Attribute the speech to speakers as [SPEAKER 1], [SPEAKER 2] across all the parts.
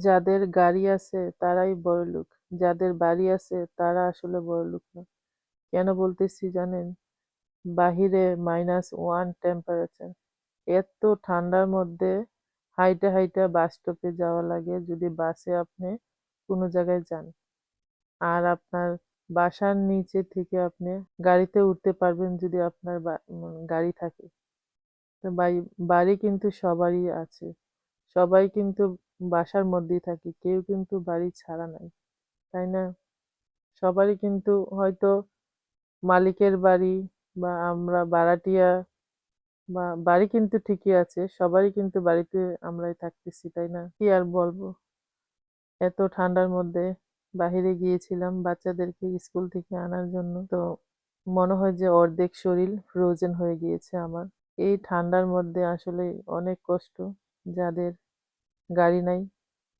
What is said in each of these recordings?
[SPEAKER 1] যাদের গাড়ি আছে তারাই বড়লোক, যাদের বাড়ি আছে তারা আসলে বড়লোক না। কেন বলতেছি জানেন? বাহিরে মাইনাস ওয়ান টেম্পারেচার এত ঠান্ডার মধ্যে হাইটা হাইটা বাস স্টপে যাওয়া লাগে যদি বাসে আপনি কোনো জায়গায় যান। আর আপনার বাসার নিচে থেকে আপনি গাড়িতে উঠতে পারবেন যদি আপনার গাড়ি থাকে। তো বাড়ি কিন্তু সবারই আছে। সবাই কিন্তু বাসার মধ্যেই থাকি, কেউ কিন্তু বাড়ি ছাড়া নাই, তাই না? সবারই কিন্তু হয়তো মালিকের বাড়ি বা আমরা ভাড়াটিয়া বা বাড়ি কিন্তু ঠিকই আছে, সবারই কিন্তু বাড়িতে আমরাই থাকতেছি, তাই না? কি আর বলব? এত ঠান্ডার মধ্যে বাহিরে গিয়েছিলাম বাচ্চাদেরকে স্কুল থেকে আনার জন্য, তো মনে হয় যে অর্ধেক শরীর ফ্রোজেন হয়ে গিয়েছে আমার। এই ঠান্ডার মধ্যে আসলে অনেক কষ্ট, যাদের গাড়ি নাই,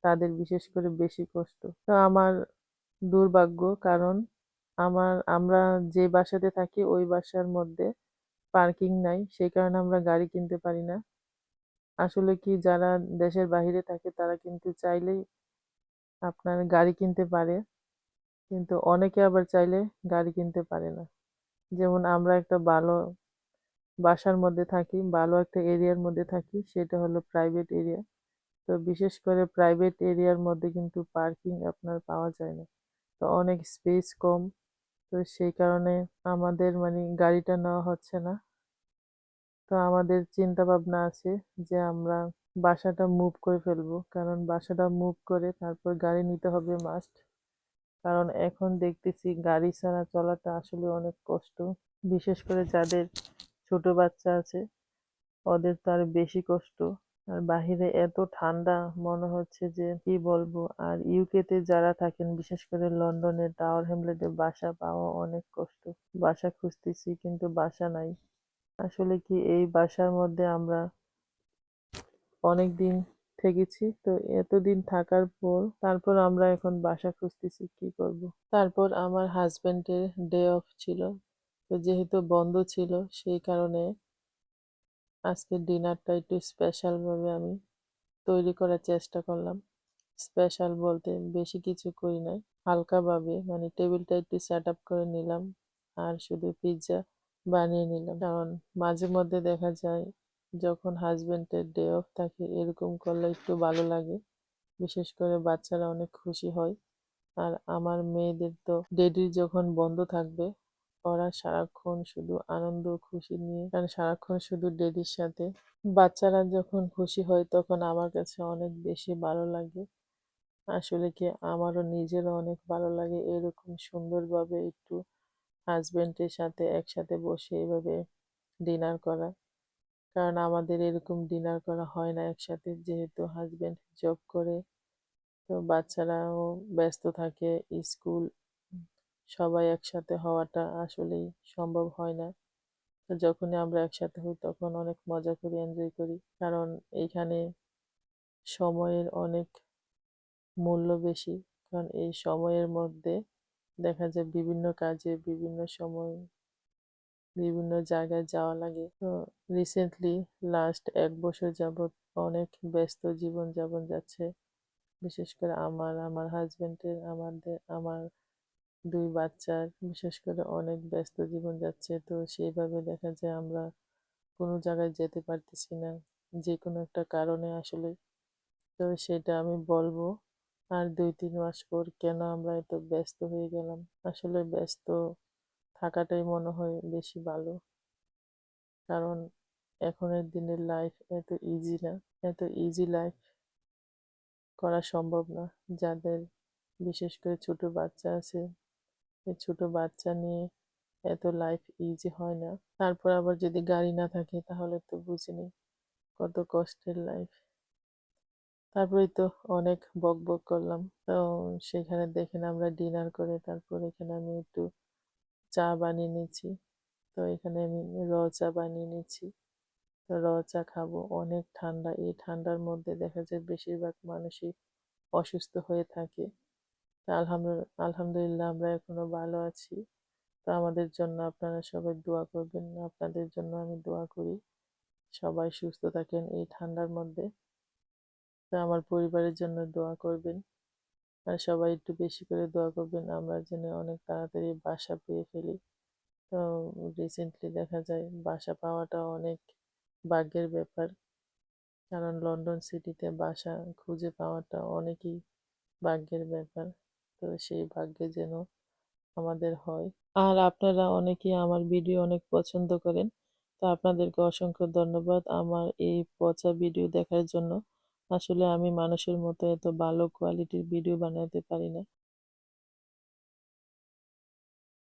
[SPEAKER 1] তাদের বিশেষ করে বেশি কষ্ট। তো আমার দুর্ভাগ্য কারণ আমার, আমরা যে বাসাতে থাকি ওই বাসার মধ্যে পার্কিং নাই, সেই কারণে আমরা গাড়ি কিনতে পারি না। আসলে কি যারা দেশের বাইরে থাকে তারা কিন্তু চাইলেই আপনার গাড়ি কিনতে পারে, কিন্তু অনেকে আবার চাইলে গাড়ি কিনতে পারে না। যেমন আমরা একটা ভালো বাসার মধ্যে থাকি, ভালো একটা এরিয়ার মধ্যে থাকি, সেটা হলো প্রাইভেট এরিয়া তো বিশেষ করে প্রাইভেট এরিয়ার মধ্যে কিন্তু পার্কিং আপনার পাওয়া যায় না। তো অনেক স্পেস কম। তো সেই কারণে আমাদের মানে গাড়িটা নেওয়া হচ্ছে না। তো আমাদের চিন্তা ভাবনা আছে যে আমরা বাসাটা মুভ করে ফেলব। কারণ বাসাটা মুভ করে তারপর গাড়ি নিতে হবে মাস্ট কারণ এখন দেখতেছি গাড়ি ছাড়া চলাটা আসলে অনেক কষ্ট। বিশেষ করে যাদের ছোট বাচ্চা আছে, ওদের তো আর বেশি কষ্ট। আর বাহিরে এত ঠান্ডা, মনে হচ্ছে যে কি বলব? আর ইউকেতে যারা থাকেন, বিশেষ করে লন্ডনে টাওয়ার হ্যামলেটে বাসা, পাওয়া অনেক কষ্ট। বাসা খুঁজতেছি, কিন্তু বাসা নাই। আসলে কি এই বাসার মধ্যে আমরা অনেক দিন থেকেছি, তো এতদিন থাকার পর, তারপর আমরা এখন বাসা খুঁজতেছি, কি করব? তারপর আমার হাজবেন্ডের ডে অফ ছিল, তো যেহেতু বন্ধ ছিল, সেই কারণে আজকে ডিনারটা একটু স্পেশাল ভাবে আমি তৈরি করার চেষ্টা করলাম। স্পেশাল বলতে বেশি কিছু করি নাই। হালকাভাবে মানে টেবিলটা একটু সেট আপ করে নিলাম আর শুধু পিৎজা বানিয়ে নিলাম। কারণ মাঝে মধ্যে দেখা যায় যখন হাজবেন্ডের ডে অফ থাকে এরকম করলে একটু ভালো লাগে। বিশেষ করে বাচ্চারা অনেক খুশি হয়। আর আমার মেয়েদের তো ডেডির যখন বন্ধ থাকবে ওরা সারাক্ষণ শুধু আনন্দ খুশি নিয়ে, কারণ সারাক্ষণ শুধু ডেডির সাথে। বাচ্চারা যখন খুশি হয় তখন আমার কাছে অনেক বেশি ভালো লাগে। আসলে কি আমারও নিজেরও অনেক ভালো লাগে এরকম সুন্দরভাবে একটু হাজবেন্ডের সাথে একসাথে বসে এভাবে ডিনার করা। কারণ আমাদের এরকম ডিনার করা হয় না একসাথে, যেহেতু হাজবেন্ড জব করে, তো বাচ্চারাও ব্যস্ত থাকে, স্কুল সবাই একসাথে হওয়াটা আসলেই সম্ভব হয় না। যখনই আমরা একসাথে হই তখন অনেক মজা করি এনজয় করি। কারণ এইখানে সময়ের অনেক মূল্য বেশি। কারণ এই সময়ের মধ্যে দেখা যায় বিভিন্ন কাজে বিভিন্ন সময় বিভিন্ন জায়গায় যাওয়া লাগে। তো রিসেন্টলি লাস্ট এক বছর যাবৎ অনেক ব্যস্ত জীবন যাপন যাচ্ছে। বিশেষ করে আমার আমার হাজবেন্ডের আমাদের, আমার দুই বাচ্চার বিশেষ করে অনেক ব্যস্ত জীবন যাচ্ছে, তো সেইভাবে দেখা যায় আমরা কোনো জায়গায় যেতে পারতেছি না যে কোনো একটা কারণে আসলে। তো সেটা আমি বলব, আর দুই তিন মাস পর কেন আমরা এত ব্যস্ত হয়ে গেলাম? আসলে ব্যস্ত থাকাটাই মনে হয় বেশি ভালো। কারণ এখনের দিনের লাইফ এত ইজি না, এত ইজি লাইফ করা সম্ভব না। যাদের বিশেষ করে ছোট বাচ্চা আছে ছোট বাচ্চা নিয়ে এত লাইফ ইজি হয় না। তারপর আবার যদি গাড়ি না থাকে, তাহলে তো বুঝিনি কত কষ্টের লাইফ তারপরে তো অনেক বক বক করলাম। তো সেখানে দেখেন আমরা ডিনার করে তারপর এখানে আমি একটু চা বানিয়ে নিচ্ছি। তো এখানে আমি র চা বানিয়ে নিচ্ছি। তো র চা খাব। অনেক ঠান্ডা। এই ঠান্ডার মধ্যে দেখা যায় বেশিরভাগ মানুষই অসুস্থ হয়ে থাকে। আলহামদুলিল্লাহ আমরা এখনও ভালো আছি। তো আমাদের জন্য আপনারা সবাই দোয়া করবেন, আপনাদের জন্য আমি দোয়া করি। সবাই সুস্থ থাকেন এই ঠান্ডার মধ্যে। তো আমার পরিবারের জন্য দোয়া করবেন। আর সবাই একটু বেশি করে দোয়া করবেন, আমরা যেন অনেক তাড়াতাড়ি বাসা পেয়ে ফেলি। তো রিসেন্টলি দেখা যায় বাসা পাওয়াটা অনেক ভাগ্যের ব্যাপার। কারণ লন্ডন সিটিতে বাসা খুঁজে পাওয়াটা অনেকই ভাগ্যের ব্যাপার। তো সেই ভাগ্যে যেন আমাদের হয়। আর আপনারা অনেকেই আমার ভিডিও অনেক পছন্দ করেন। তো আপনাদেরকে অসংখ্য ধন্যবাদ আমার এই পচা ভিডিও দেখার জন্য। আসলে আমি মানুষের মতো এত ভালো কোয়ালিটির ভিডিও বানাতে পারি না।